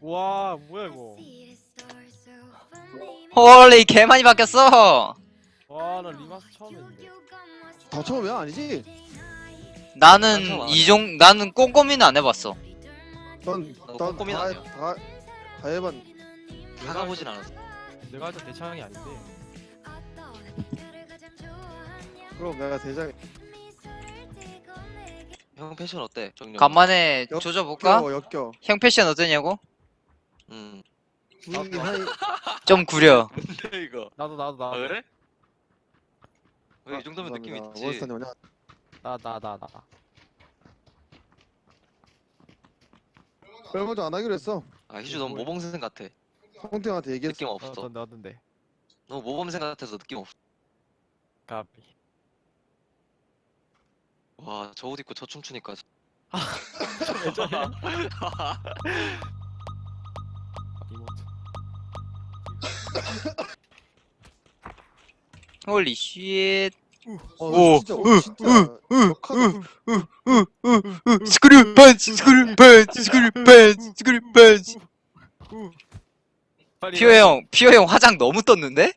와 뭐야 이거 홀리 개 많이 바뀌었어. 와 나 리마스 처음 했는데 다 처음이야 아니지? 나는 이종 나는 꼼꼼히는 안 해봤어. 난난 꼼꼼히는 다, 안 해요. 다, 다 해봤 다 가보진 않았어. 내가 할때 대창이 아닌데 그럼 내가 대장 형 패션 어때? 정령. 간만에 역- 조져볼까? 껴 역겨 형 패션 어떠냐고? 음. 분위기 하이 좀 구려. 근데 이거. 나도 나도 아 나도 그래? 왜 이 정도면 느낌 있지. 원스타님 뭐냐 나 나 나나 얼마 전안 하기로 했어 아 희주 너무 모범생 같아. 홍태형한테 얘기했어 느낌 없어. 나도 나던데 너무 모범생 같아서 느낌 없어. 까비 와저 옷 입고 저 춤추니까. 이모 홀리 쉣. 어, 오, 진짜 으, 어, 진짜 역하다 스크류 펀치 스크류 펀치 스크류 펀치 스크류 펀치. 피오 형 피오 형 화장 너무 떴는데?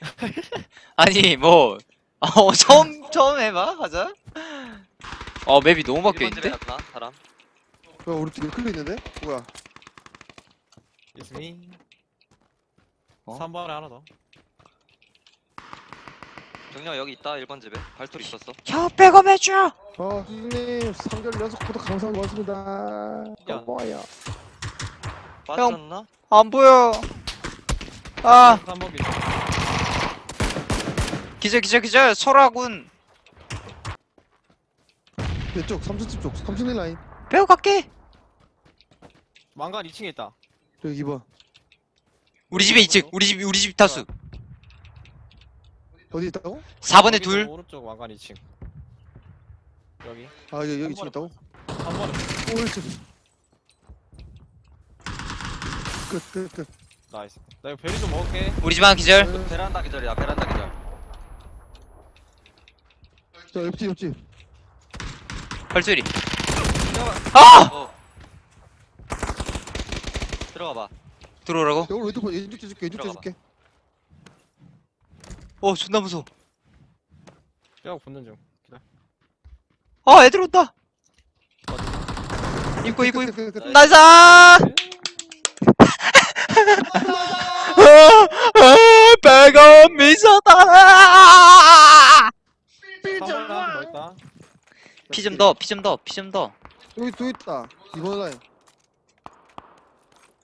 아니 뭐 어, 처음 처음 해봐 화장? 어 맵이 너무 바뀌어 1번 집에 있는데? 사람? 야 우리 팀 클리 있는데? 뭐야 me 어? 3번에 하나 더 정령 여기 있다 1번 집에 발토리 있었어. 형 백업 해줘. 어 선생님 3개월 연속 구독 감사한 것 같습니다 야. 어, 뭐야 빠졌나? 안 보여. 아 3번 기준 기절 기절 기절 소라군. 왼쪽 3층집 쪽 3층 라인 빼고 갈게. 망간 2층에 있다 여기 2번 우리 집에 2층 우리 집 우리 집 다수. 어디 있다고? 4번에 여기도 둘. 오른쪽 망간 2층 여기 아 여기 여기 지금 있다고? 3번에 5일쯤 끝끝끝 나이스 나 이거 베리 좀 먹을게 우리 집 하나 기절. 베란다 기절이야 베란다 기절. 자 옆집 옆집 발소리. 아! 어. 들어가봐. 들어오라고? 야 우리 왼쪽 봐, 왼쪽 째줄게 왼쪽 들어가봐. 째줄게 어 존나 무서워. 뼈 붙는 중 기다려 아 애들 온다. 입고 입고 입고. 나이스! 아, 아, 백업 미쳤다. 3번에 하나 더 있다 피 좀 더, 피 좀 더, 피 좀 더, 여기 또 있다 2번 라인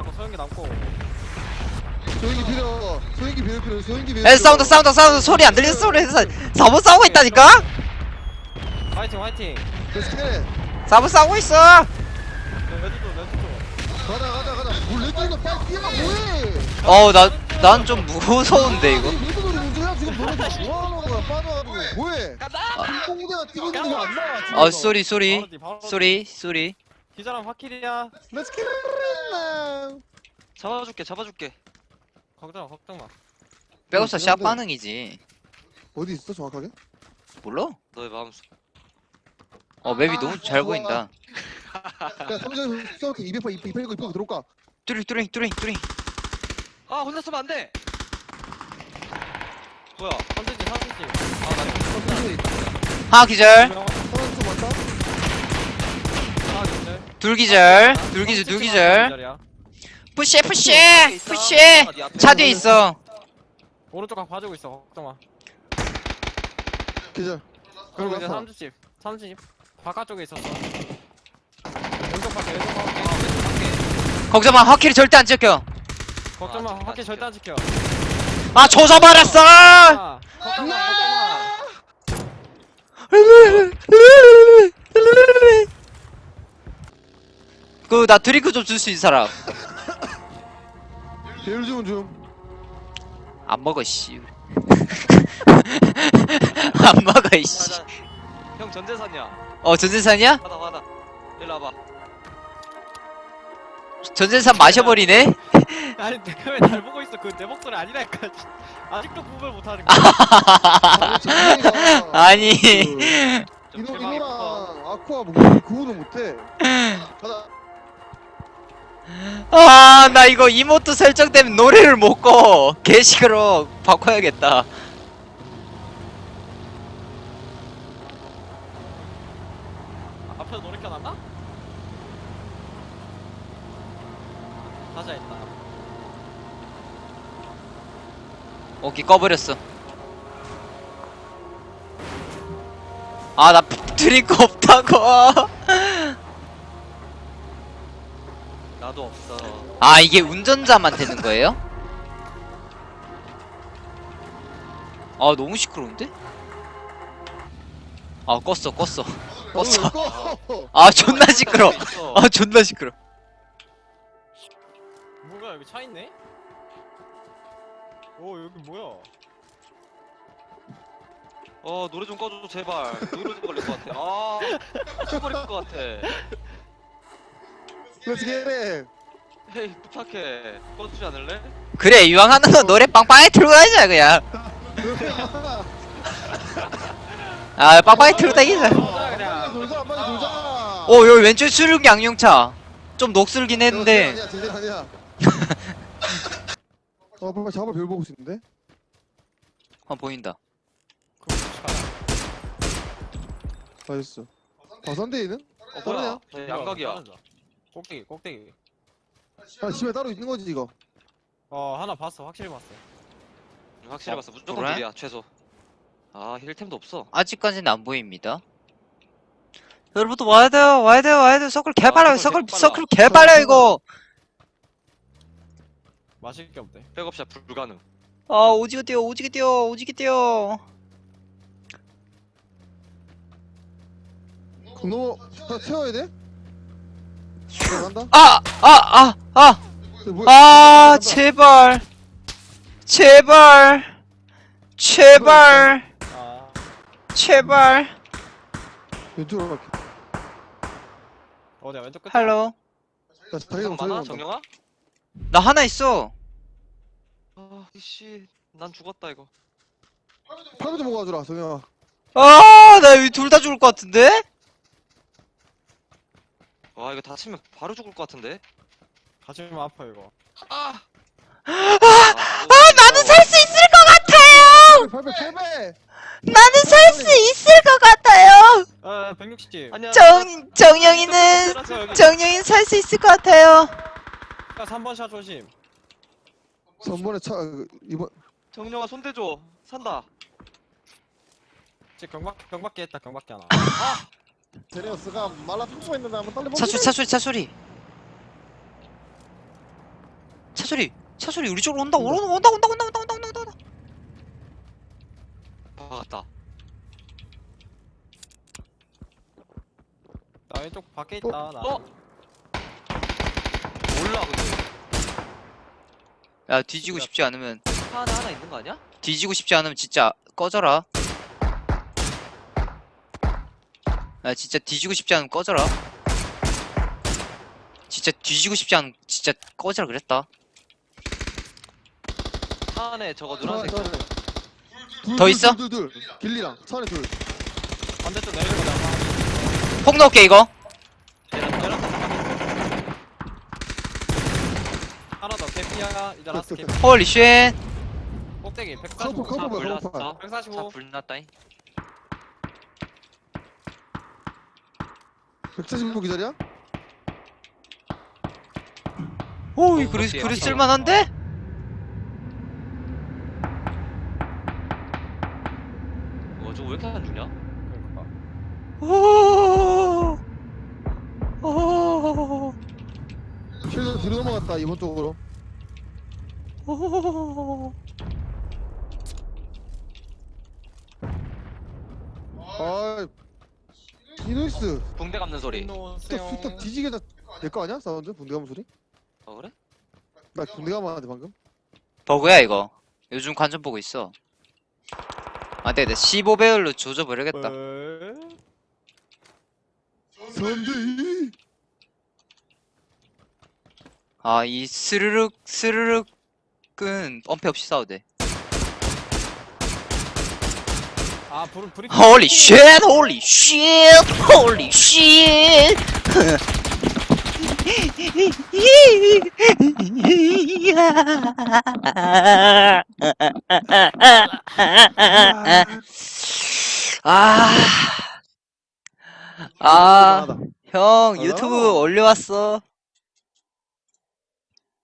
남고 소영이 남고. 소형기 필요 소형기 필요 필요 소형기 필요. 에 사운드 사운드 사운드. 소리 안 들리는 소리 해서 4번 싸우고 있다니까? 화이팅 화이팅. 스캔. 4번 싸우고 있어. 레드도 레드도 가자 가자 가자. 뭘 레드인가 빨리 뛰어가 뭐해? 어나난 좀 무서운데 이거. 아니, 레드놀이 문제야? 지금 너네 지금 뭐하는 거야? 빠져가지고. 뭐해? 공대가 뛰고 있는 거안 나와 지금. 어 쏘리 쏘리. 쏘리 쏘리 기자랑 화킬이야 Let's get it now 잡아줄게 잡아줄게. 걱정 마 걱정 마 백업사 샷 반응이지 어디 있어 정확하게? 몰라 너의 마음 속. 어 맵이 너무 잘 보인다 야 삼성 수학회 200파 200 200 200 들어올까? 뚜링 뚜링 뚜링 뚜링 아 혼자 쓰면 안 돼. 뭐야? 삼진지 삼진지 삼성이 하나 기절 명 사람 좀 많다? 하나 기절 둘 기절 둘 기절 둘 기절 기절이야 푸시 푸시 푸시 차 뒤에 있어 오른쪽 각 봐주고 있어 걱정 마 계절 그리고 이제 갔어. 삼진집 삼진집 바깥쪽에 있었어 왼쪽 밖에 왼쪽 밖에 걱정 마 화킬이 절대 안 찍혀 걱정 마 아, 밖에 지켜. 절대 안 지켜 아 조져버렸어 아, 걱정 마 걱정 마 그 나 드링크 좀 줄 수 있는 사람 배율 주문 좀. 안 먹어 씨. 안 먹어 이씨. 형 전재산이야. 어 전재산이야? 받아 받아. 일로 와봐. 전재산 마셔버리네. 아니 내가 왜 날 보고 있어 그 내 목소리 아니라니까 아직도 구별 못하는 거야 아니. 그 좀 이노. 이노랑 아쿠아 뭐 구분을 못해. 가자. 아 나 이거 이모트 설정 때문에 노래를 못 꺼. 게시그로 바꿔야겠다. 앞에서 노래 켜놨나? 가자 일단 오케이 꺼버렸어. 아 나 드링크 없다고. 나도 없어. 아 이게 운전자만 되는 거예요? 아 너무 시끄러운데? 아 껐어 껐어 껐어 꺼. 아 존나 시끄러 있어. 아 존나 시끄러 뭐야 여기 차 있네? 오 여기 뭐야 어 노래 좀 꺼줘 제발. 노래 좀 걸릴 것 같아. 아 미쳐버릴 것 같아. Let's get it. 헤이 부탁해. 꺼주지 않을래? 그래 이왕 하는 거 노래 빵빵하게 틀고 다니자 그냥 아 빵빵하게 틀고 다니자 그냥 빨리 돌자. 어 여기 왼쪽 수륙 양용차 좀 녹슬긴 했는데 아니야, 제대로 아니야. 어, 빨리 잡아 별 보고 싶은데? 아 보인다 나이스. 바산데이는? 어 뭐야? 양각이야. 꼭대기 꼭대기 아, 집에 따로 있는 거지, 이거. 어 하나 봤어 확실히 봤어 확실히 어, 봤어. 무조건 그래? 둘이야 최소. 아 힐템도 없어. 아직까지는 안 보입니다 여러분들 와야 돼요 와야 돼요 와야 돼요 서클 개발려 아, 서클 서클. 개발려 이거 마실 게 없대 백업샷 불가능. 아 오지게 뛰어 오지게 뛰어 오지게 뛰어 그놈, 다 태워야 돼? 들어간다? 아 아 아아 저 뭐야? 아, 들어간다. 제발. 제발. 제발. 아 제발. 왼쪽으로 갈게. 어디야 왼쪽 끝 할로. 나 자기 형좀 많아 자기 정영아? 나 하나 있어. 아 이씨 난 죽었다 이거. 팔좀 먹어주라, 정영아. 아, 나 여기 둘 다 죽을 것 같은데? 와 이거 다치면 바로 죽을 것 같은데. 가지면 아파 이거 아. 아, 나는 살수 있을 것 같아요. 팔배! 나는 살 수 있을 것 같아요. 아 160. 아니야. 정, 정영이는, 정영이는 살 수 있을 것 같아요. 야 3번 샷 조심 3번에 차, 그, 이번, 정영아 손대줘. 산다. 지금 경박 경박기 했다 경박기 하나 제네어스가 말라 탕수가 있는데 한번 딸려보자. 차소리, 차소리, 차소리. 차소리, 차소리 우리 쪽으로 온다, 온다, 온다, 온다, 온다, 온다, 온다, 온다, 온다. 박았다. 나 왼쪽 밖에 있다 나 어? 몰라 근데. 야, 뒤지고 싶지 않으면, 차 하나 하나 있는 거 아니야? 뒤지고 싶지 않으면 진짜 꺼져라. 야, 진짜 뒤지고 싶지 않으면 꺼져라. 진짜 뒤지고 싶지 않으면 진짜 꺼져라 그랬다. 차 안에 저거 차, 노란색. 차더 둘, 있어? 둘, 둘, 둘. 길리랑 차 안에 둘. 반대쪽 내려보자 폭 넣을게, 이거. 하나 더 개피야 이제 라스트 개피 홀리 쉣. 꼭대기 커브, 145 커브 차 뭐야, 불났어. 커브. 차145 불났다잉. 175 기다려? 오, 어, 그래, 어때요? 그래 쓸만한데? 어 저거 왜 이렇게 안 죽냐? 그러니까 오. 오. 실드 뒤로 넘어갔다, 이번 쪽으로. 오. 아, 이노이스. 붕대 감는 소리. 딱, 딱 뒤지게 다내거 아니야? 사운드? 군대 가면 소리? 아 그래? 나 군대 가면 하는데 방금. 버그야 이거. 요즘 관전 보고 있어. 아 네 네 15 배율로 조져버리겠다. 사운드 아이 스르륵 스르륵은 엄폐 없이 싸워도 돼 아 불 불이 Holy shit! Holy shit! Holy shit! 아, 아, 하다. 형 어. 유튜브 올려왔어.